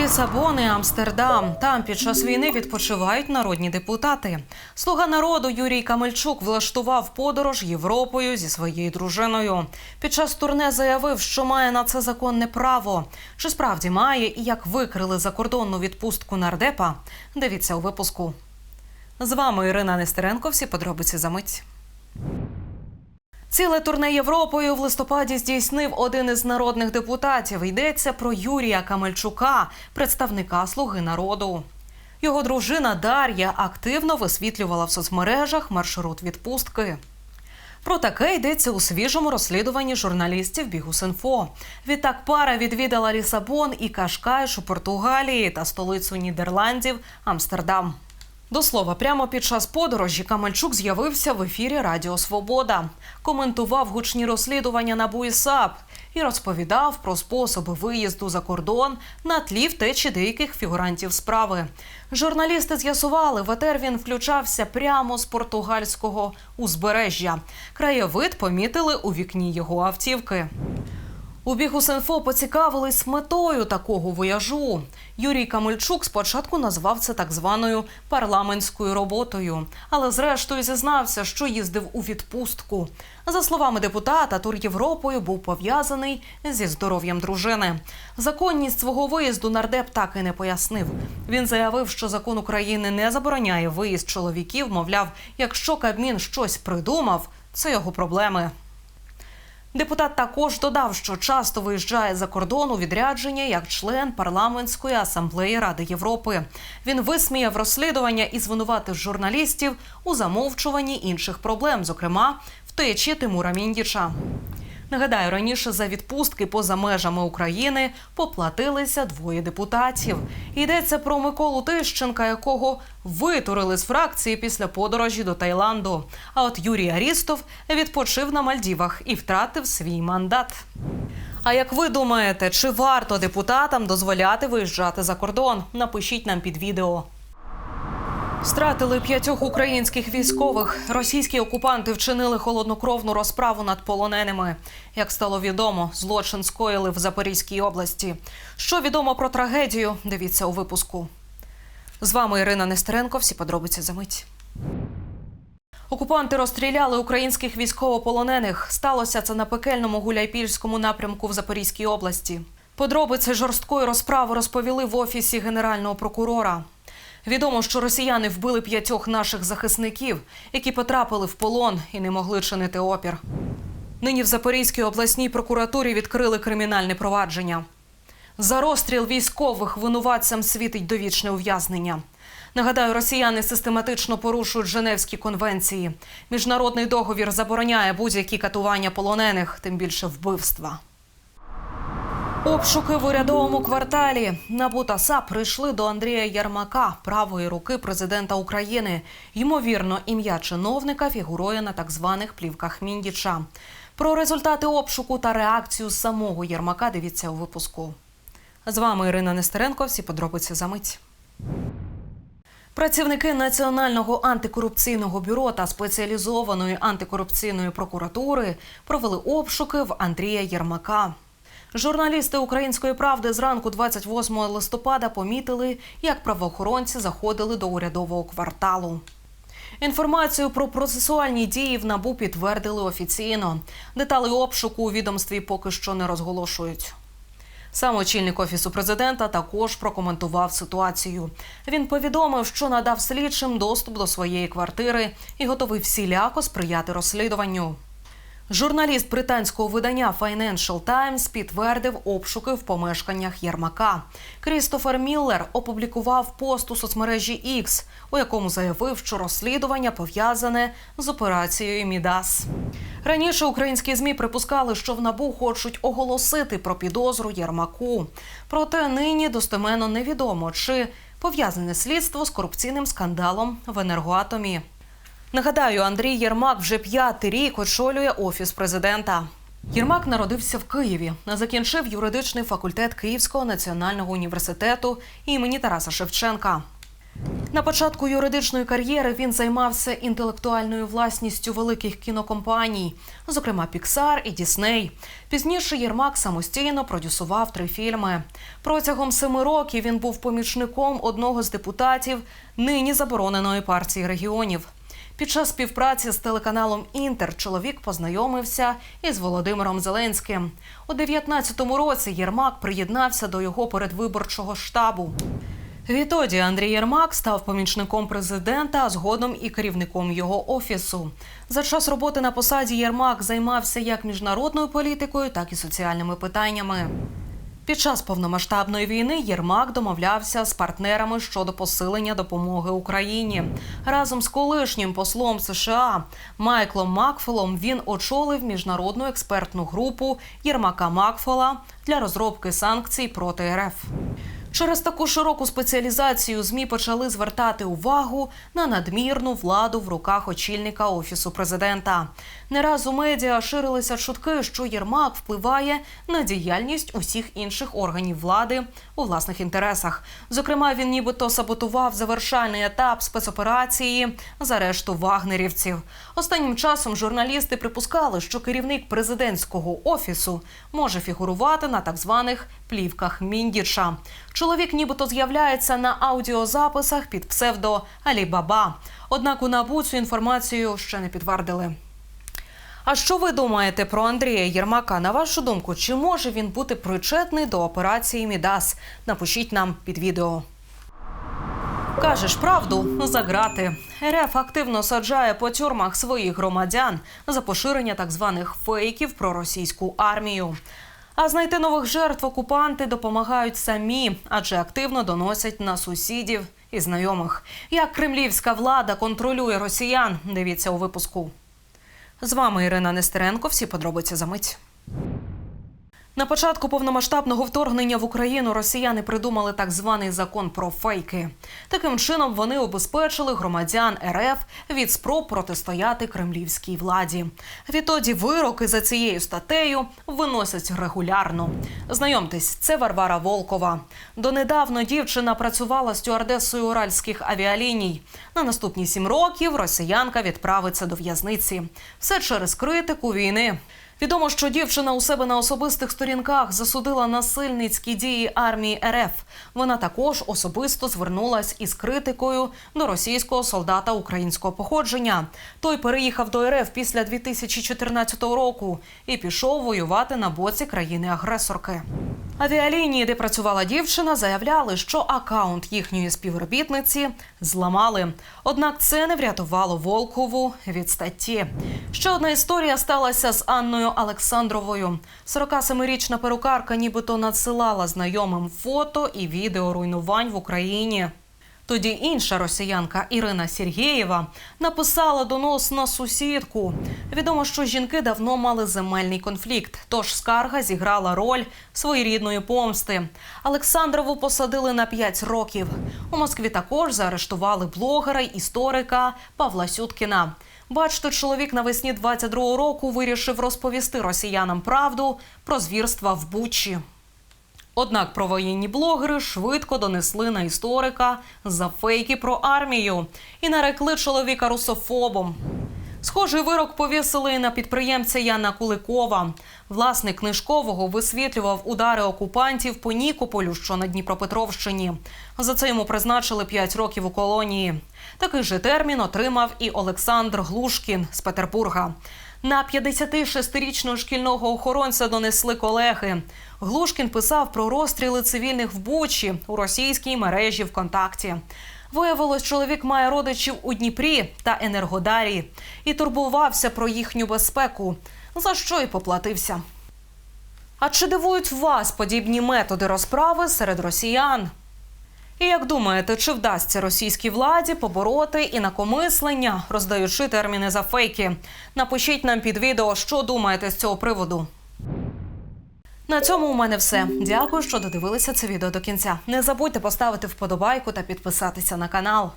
Лісабон і Амстердам. Там під час війни відпочивають народні депутати. Слуга народу Юрій Камельчук влаштував подорож Європою зі своєю дружиною. Під час турне заявив, що має на це законне право. Чи справді має і як викрили закордонну відпустку нардепа? Дивіться у випуску. З вами Ірина Нестеренко. Всі подробиці за мить. Ціле турне Європою в листопаді здійснив один із народних депутатів. Йдеться про Юрія Камельчука, представника Слуги народу. Його дружина Дар'я активно висвітлювала в соцмережах маршрут відпустки. Про таке йдеться у свіжому розслідуванні журналістів Бігус.Інфо. Відтак пара відвідала Лісабон і Кашкайш у Португалії та столицю Нідерландів Амстердам. До слова, прямо під час подорожі Камельчук з'явився в ефірі Радіо Свобода, коментував гучні розслідування на БУІСАП і розповідав про способи виїзду за кордон на тлі втечі деяких фігурантів справи. Журналісти з'ясували, в етер він включався прямо з португальського узбережжя. Краєвид помітили у вікні його автівки. У Бігус.Інфо поцікавились метою такого вояжу. Юрій Камельчук спочатку назвав це так званою парламентською роботою, але зрештою зізнався, що їздив у відпустку. За словами депутата, тур Європою був пов'язаний зі здоров'ям дружини. Законність свого виїзду нардеп так і не пояснив. Він заявив, що закон України не забороняє виїзд чоловіків. Мовляв, якщо Кабмін щось придумав, це його проблеми. Депутат також додав, що часто виїжджає за кордон у відрядження як член парламентської асамблеї Ради Європи. Він висміяв розслідування і звинуватив журналістів у замовчуванні інших проблем, зокрема втечі Тимура Міндіча. Нагадаю, раніше за відпустки поза межами України поплатилися двоє депутатів. Йдеться про Миколу Тищенка, якого витурили з фракції після подорожі до Таїланду. А от Юрій Арістов відпочив на Мальдівах і втратив свій мандат. А як ви думаєте, чи варто депутатам дозволяти виїжджати за кордон? Напишіть нам під відео. Стратили п'ятьох українських військових. Російські окупанти вчинили холоднокровну розправу над полоненими. Як стало відомо, злочин скоїли в Запорізькій області. Що відомо про трагедію? Дивіться у випуску. З вами Ірина Нестеренко. Всі подробиці за мить. Окупанти розстріляли українських військовополонених. Сталося це на пекельному гуляйпільському напрямку в Запорізькій області. Подробиці жорсткої розправи розповіли в офісі генерального прокурора. Відомо, що росіяни вбили п'ятьох наших захисників, які потрапили в полон і не могли чинити опір. Нині в Запорізькій обласній прокуратурі відкрили кримінальне провадження. За розстріл військових винуватцям світить довічне ув'язнення. Нагадаю, росіяни систематично порушують Женевські конвенції. Міжнародний договір забороняє будь-які катування полонених, тим більше вбивства. Обшуки в урядовому кварталі НАБУ та САП прийшли до Андрія Ярмака, правої руки президента України. Ймовірно, ім'я чиновника фігурує на так званих плівках Міндіча. Про результати обшуку та реакцію самого Єрмака дивіться у випуску. З вами Ірина Нестеренко. Всі подробиці за мить. Працівники Національного антикорупційного бюро та спеціалізованої антикорупційної прокуратури провели обшуки в Андрія Єрмака. Журналісти Української правди зранку 28 листопада помітили, як правоохоронці заходили до урядового кварталу. Інформацію про процесуальні дії в набу підтвердили офіційно. Деталі обшуку у відомстві поки що не розголошують. Сам очільник офісу президента також прокоментував ситуацію. Він повідомив, що надав слідчим доступ до своєї квартири і готовий всіляко сприяти розслідуванню. Журналіст британського видання Financial Times підтвердив обшуки в помешканнях Єрмака. Крістофер Міллер опублікував пост у соцмережі X, у якому заявив, що розслідування пов'язане з операцією Мідас. Раніше українські змі припускали, що в набу хочуть оголосити про підозру Єрмаку. Проте нині достеменно невідомо, чи пов'язане слідство з корупційним скандалом в енергоатомі. Нагадаю, Андрій Єрмак вже п'ятий рік очолює офіс президента. Єрмак народився в Києві, закінчив юридичний факультет Київського національного університету імені Тараса Шевченка. На початку юридичної кар'єри він займався інтелектуальною власністю великих кінокомпаній, зокрема Pixar і Disney. Пізніше Єрмак самостійно продюсував три фільми. Протягом семи років він був помічником одного з депутатів нині забороненої партії регіонів. Під час співпраці з телеканалом Інтер чоловік познайомився із Володимиром Зеленським. У 19-му році Єрмак приєднався до його передвиборчого штабу. Відтоді Андрій Єрмак став помічником президента, а згодом і керівником його офісу. За час роботи на посаді Єрмак займався як міжнародною політикою, так і соціальними питаннями. Під час повномасштабної війни Єрмак домовлявся з партнерами щодо посилення допомоги Україні. Разом з колишнім послом США Майклом Макфолом він очолив міжнародну експертну групу Єрмака Макфола для розробки санкцій проти РФ. Через таку широку спеціалізацію змі почали звертати увагу на надмірну владу в руках очільника офісу президента. Не раз у медіа ширилися чутки, що Єрмак впливає на діяльність усіх інших органів влади у власних інтересах. Зокрема, він нібито саботував завершальний етап спецоперації з арешту вагнерівців. Останнім часом журналісти припускали, що керівник президентського офісу може фігурувати на так званих плівках Міндіча. Чоловік нібито з'являється на аудіозаписах під псевдо Алібаба. Однак у НАБУ цю інформацію ще не підтвердили. А що ви думаєте про Андрія Єрмака? На вашу думку, чи може він бути причетний до операції Мідас? Напишіть нам під відео. Кажеш правду за грати. РФ активно саджає по тюрмах своїх громадян за поширення так званих фейків про російську армію. А знайти нових жертв окупанти допомагають самі, адже активно доносять на сусідів і знайомих. Як кремлівська влада контролює росіян? Дивіться у випуску. З вами Ірина Нестеренко. Всі подробиці за мить. На початку повномасштабного вторгнення в Україну росіяни придумали так званий закон про фейки. Таким чином вони обезпечили громадян РФ від спроб протистояти кремлівській владі. Відтоді вироки за цією статтею виносять регулярно. Знайомтесь, це Варвара Волкова. Донедавно дівчина працювала стюардесою уральських авіаліній. На наступні сім років росіянка відправиться до в'язниці. Все через критику війни. Відомо, що дівчина у себе на особистих сторінках засудила насильницькі дії армії РФ. Вона також особисто звернулась із критикою до російського солдата українського походження. Той переїхав до РФ після 2014 року і пішов воювати на боці країни-агресорки. Авіалінії, де працювала дівчина, заявляли, що акаунт їхньої співробітниці зламали. Однак це не врятувало Волкову від статті. Ще одна історія сталася з Анною Олександровою. 47-річна перукарка нібито надсилала знайомим фото і відео руйнувань в Україні. Тоді інша росіянка Ірина Сергєєва написала донос на сусідку. Відомо, що жінки давно мали земельний конфлікт, тож скарга зіграла роль своєрідної помсти. Олександрову посадили на 5 років. У Москві також заарештували блогера й історика Павла Сюткіна. Бачите, чоловік навесні 22-го року вирішив розповісти росіянам правду про звірства в Бучі. Однак провоєнні блогери швидко донесли на історика за фейки про армію і нарекли чоловіка русофобом. Схожий вирок повісили на підприємця Яна Куликова. Власник книжкового висвітлював удари окупантів по Нікополю, що на Дніпропетровщині. За це йому призначили 5 років у колонії. Такий же термін отримав і Олександр Глушкін з Петербурга. На 56-річного шкільного охоронця донесли колеги. Глушкін писав про розстріли цивільних в Бучі у російській мережі ВКонтакті. Виявилось, чоловік має родичів у Дніпрі та Енергодарі і турбувався про їхню безпеку, за що й поплатився. А чи дивують вас подібні методи розправи серед росіян? І як думаєте, чи вдасться російській владі побороти інакомислення, роздаючи терміни за фейки? Напишіть нам під відео, що думаєте з цього приводу. На цьому у мене все. Дякую, що додивилися це відео до кінця. Не забудьте поставити вподобайку та підписатися на канал.